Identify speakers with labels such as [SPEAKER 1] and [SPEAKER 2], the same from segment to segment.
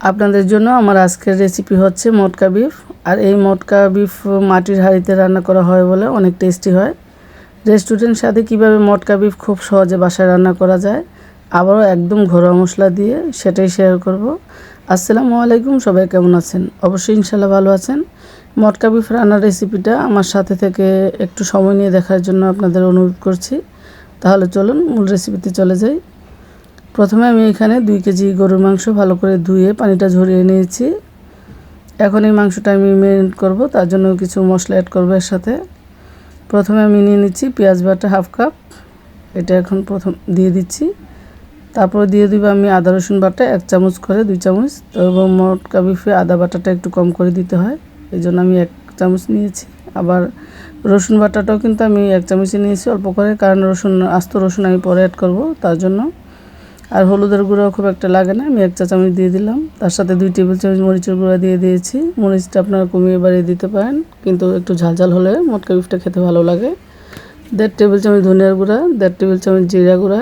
[SPEAKER 1] আপনাদের জন্য আমার আজকের রেসিপি হচ্ছে মটকা বিফ আর এই মটকা বিফ মাটির হাঁড়িতে রান্না করা হয় বলে অনেক টেস্টি হয়। রেস্টুরেন্ট সাথে কীভাবে মটকা বিফ খুব সহজে বাসায় রান্না করা যায়, আবারও একদম ঘরোয়া মশলা দিয়ে সেটাই শেয়ার করব। আসসালামু আলাইকুম, সবাই কেমন আছেন? অবশ্যই ইনশাল্লাহ ভালো আছেন। মটকা বিফ রান্নার রেসিপিটা আমার সাথে থেকে একটু সময় নিয়ে দেখার জন্য আপনাদের অনুরোধ করছি। তাহলে চলুন মূল রেসিপিতে চলে যাই। প্রথমে আমি এখানে দুই কেজি গরুর মাংস ভালো করে ধুয়ে পানিটা ঝরিয়ে নিয়েছি। এখন এই মাংসটা আমি মেরিনেট করব, তার জন্য কিছু মশলা অ্যাড করব এর সাথে। প্রথমে আমি নিয়ে নিচ্ছি পেঁয়াজ বাটা হাফ কাপ, এটা এখন প্রথম দিয়ে দিচ্ছি। তারপর দিয়ে দিব আমি আদা রসুন বাটা এক চামচ করে, দুই চামচ, এবং মটকা বিফে আদা বাটাটা একটু কম করে দিতে হয়, এই জন্য আমি এক চামচ নিয়েছি। আবার রসুন বাটাটাও কিন্তু আমি এক চামচই নিয়েছি অল্প করে, কারণ রসুন, আস্ত রসুন আমি পরে অ্যাড করব, তার জন্য। আর হলুদের গুঁড়ো খুব একটা লাগে না, আমি এক চা চামচ দিয়ে দিলাম। তার সাথে দুই টেবিল চামচ মরিচের গুঁড়া দিয়ে দিয়েছি। মরিচটা আপনারা কমিয়ে বাড়িয়ে দিতে পারেন, কিন্তু একটু ঝালঝাল হলে মটকা বিফটা খেতে ভালো লাগে। দেড় টেবিল চামচ ধনিয়ার গুঁড়া, দেড় টেবিল চামচ জিরা গুঁড়া,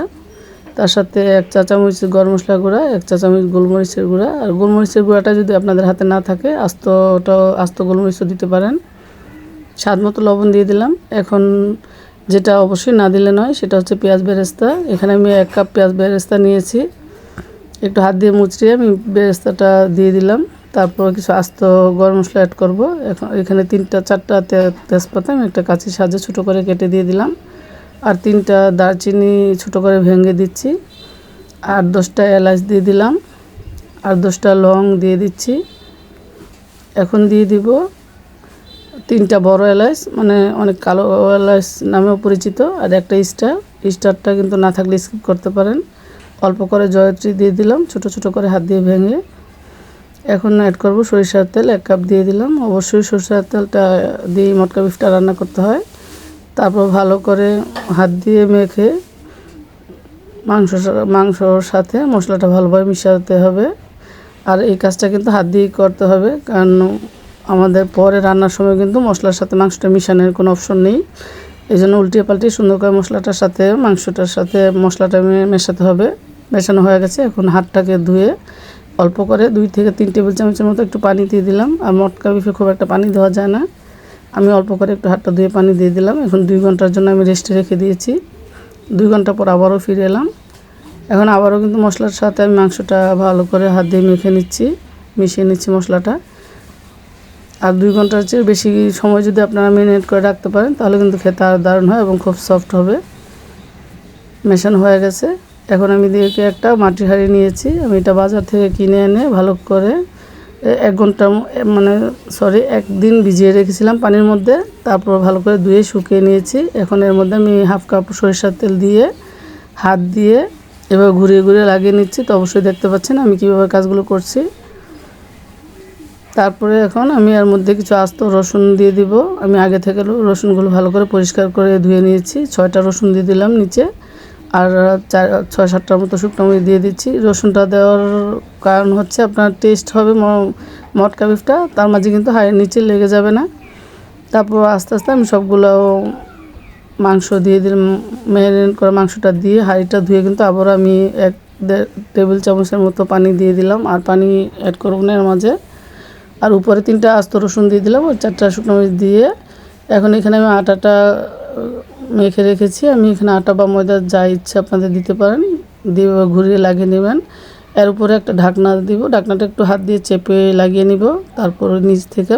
[SPEAKER 1] তার সাথে এক চা চামচ গরম মশলা গুঁড়া, এক চা চামচ গোলমরিচের গুঁড়া। আর গোলমরিচের গুঁড়াটা যদি আপনাদের হাতে না থাকে, আস্তটাও, আস্ত গোলমরিচও দিতে পারেন। স্বাদ মতো লবণ দিয়ে দিলাম। এখন যেটা অবশ্যই না দিলে নয়, সেটা হচ্ছে পেঁয়াজ বেরেস্তা। এখানে আমি এক কাপ পেঁয়াজ বেরেস্তা নিয়েছি। একটু হাত দিয়ে মুচড়িয়ে আমি বেরেস্তাটা দিয়ে দিলাম। তারপর কিছু আস্ত গরম মশলা অ্যাড করব। এখন এখানে তিনটা, চারটা তেজপাতা আমি একটা কাঁচি সাজে ছোটো করে কেটে দিয়ে দিলাম। আর তিনটা দারচিনি ছোটো করে ভেঙে দিচ্ছি। আর দশটা এলাচ দিয়ে দিলাম। আর দশটা লং দিয়ে দিচ্ছি। এখন দিয়ে দিব তিনটা বড় এলাচ মানে অনেক কালো এলাচ নামেও পরিচিত, আর একটা স্টার। স্টারটা কিন্তু না থাকলে স্কিপ করতে পারেন। অল্প করে জয়ত্রী দিয়ে দিলাম, ছোট ছোট করে হাত দিয়ে ভেঙে। এখন অ্যাড করব সরিষার তেল, এক কাপ দিয়ে দিলাম। অবশ্যই সরিষার তেলটা দিয়ে মটকা বিফটা রান্না করতে হয়। তারপর ভালো করে হাত দিয়ে মেখে মাংস মাংসর সাথে মশলাটা ভালোভাবে মিশাতে হবে। আর এই কাজটা কিন্তু হাত দিয়েই করতে হবে, কারণ আমাদের পরে রান্নার সময় কিন্তু মশলার সাথে মাংসটা মিশানোর কোনো অপশন নেই। এই জন্য উল্টিয়ে পাল্টিয়ে সুন্দর করে মশলাটার সাথে, মাংসটার সাথে মশলাটা মেশাতে হবে। মেশানো হয়ে গেছে, এখন হাতটাকে ধুয়ে অল্প করে দুই থেকে তিন টেবিল চামচের মতো একটু পানি দিয়ে দিলাম। আর মটকা বিফে খুব একটা পানি দেওয়া যায় না। আমি অল্প করে একটু হাতটা ধুয়ে পানি দিয়ে দিলাম। এখন দুই ঘণ্টার জন্য আমি রেস্টে রেখে দিয়েছি। দুই ঘণ্টা পর আবারও ফিরে এলাম। এখন আবারও কিন্তু মশলার সাথে আমি মাংসটা ভালো করে হাত দিয়ে মেখে নিচ্ছি, মিশিয়ে নিচ্ছি মশলাটা। আর দুই ঘণ্টার চেয়ে বেশি সময় যদি আপনারা মেরিনেট করে রাখতে পারেন, তাহলে কিন্তু খেতে আরও দারুণ হয় এবং খুব সফট হবে। মেশানো হয়ে গেছে। এখন আমি দিয়ে একটা মাটির হাঁড়ি নিয়েছি। আমি এটা বাজার থেকে কিনে এনে ভালো করে এক ঘণ্টা মানে সরি, একদিন ভিজিয়ে রেখেছিলাম পানির মধ্যে। তারপর ভালো করে ধুয়ে শুকিয়ে নিয়েছি। এখন এর মধ্যে আমি হাফ কাপ সরিষার তেল দিয়ে হাত দিয়ে এবার ঘুরিয়ে ঘুরিয়ে লাগিয়ে নিচ্ছি। তো অবশ্যই দেখতে পাচ্ছেন আমি কীভাবে কাজগুলো করছি। তারপরে এখন আমি এর মধ্যে কিছু আস্ত রসুন দিয়ে দিব। আমি আগে থেকে রসুনগুলো ভালো করে পরিষ্কার করে ধুয়ে নিয়েছি। ছয়টা রসুন দিয়ে দিলাম নিচে। আর চার ছয় সাতটার মতো শুকনো মরিচ দিয়ে দিচ্ছি। রসুনটা দেওয়ার কারণ হচ্ছে আপনার টেস্ট হবে মটকা বিফটা তার মাঝে কিন্তু হাড়ের নিচে লেগে যাবে না। তারপর আস্তে আস্তে আমি সবগুলো মাংস দিয়ে দিলাম। ম্যারিনেট করা মাংসটা দিয়ে হাঁড়িটা ধুয়ে কিন্তু আবার আমি এক দেড় টেবিল চামচের মতো পানি দিয়ে দিলাম। আর পানি অ্যাড করব না এর মাঝে। আর উপরে তিনটা আস্ত রসুন দিয়ে দিলাম, ওই চারটা শুকনো মরিচ দিয়ে। এখন এখানে আমি আটাটা মেখে রেখেছি। আমি এখানে আটা বা ময়দা যা ইচ্ছে আপনাদের দিতে পারেন, দিয়ে ঘুরিয়ে লাগিয়ে নেবেন। এর উপরে একটা ঢাকনা দিব, ঢাকনাটা একটু হাত দিয়ে চেপে লাগিয়ে নিব। তারপর নিচ থেকে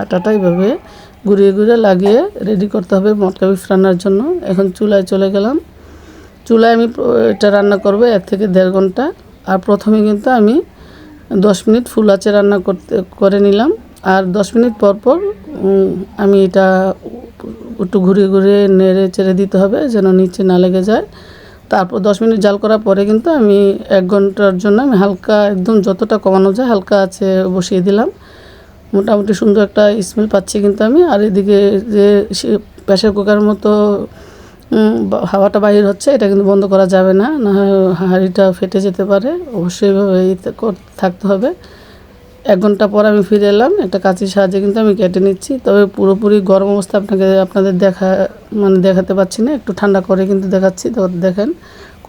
[SPEAKER 1] আটাটা এইভাবে ঘুরিয়ে ঘুরিয়ে লাগিয়ে রেডি করতে হবে মটকা বিফ রান্নার জন্য। এখন চুলায় চলে গেলাম। চুলায় আমি এটা রান্না করব এক থেকে দেড় ঘণ্টা। আর প্রথমে কিন্তু আমি দশ মিনিট ফুল আঁচে রান্না করতে, করে নিলাম। আর দশ মিনিট পর পর আমি এটা একটু ঘুরিয়ে ঘুরিয়ে নেড়ে চেড়ে দিতে হবে যেন নিচে না লেগে যায়। তারপর দশ মিনিট জাল করার পরে কিন্তু আমি এক ঘণ্টার জন্য আমি হালকা একদম যতটা কমানো যায় হালকা আছে বসিয়ে দিলাম। মোটামুটি সুন্দর একটা স্মেল পাচ্ছি কিন্তু আমি। আর এদিকে যে প্রেশার কুকারের মতো হাওয়াটা বাহির হচ্ছে, এটা কিন্তু বন্ধ করা যাবে না। না হাঁড়িটা ফেটে যেতে পারে, অবশ্যই থাকতে হবে। এক ঘণ্টা পর আমি ফিরে এলাম, একটা কাঁচির সাহায্যে কিন্তু আমি কেটে নিচ্ছি। তবে পুরোপুরি গরম অবস্থা আপনাকে, আপনাদের দেখা মানে দেখাতে পাচ্ছি না, একটু ঠান্ডা করে কিন্তু দেখাচ্ছি। তো দেখেন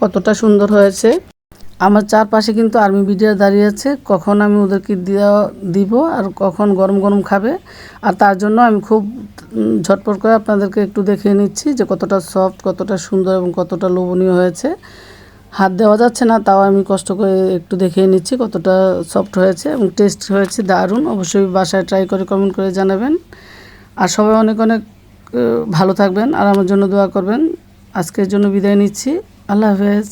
[SPEAKER 1] কতটা সুন্দর হয়েছে। আমার চারপাশে কিন্তু আর্মি বিডিয়ার দাঁড়িয়ে আছে। কখন আমি ওদেরকে দেওয়া দিব আর কখন গরম গরম খাবে, আর তার জন্য আমি খুব ঝটপট করে আপনাদেরকে একটু দেখিয়ে নিচ্ছি যে কতটা সফট কতটা সুন্দর এবং কতটা লোভনীয় হয়েছে। হাত দেওয়া যাচ্ছে না, তাও আমি কষ্ট করে একটু দেখিয়ে নিচ্ছি কতটা সফট হয়েছে এবং টেস্ট হয়েছে, দারুণ। অবশ্যই বাসায় ট্রাই করে কমেন্ট করে জানাবেন। আর সবাই অনেক অনেক ভালো থাকবেন আর আমার জন্য দোয়া করবেন। আজকের জন্য বিদায় নিচ্ছি। আল্লাহ হাফেজ।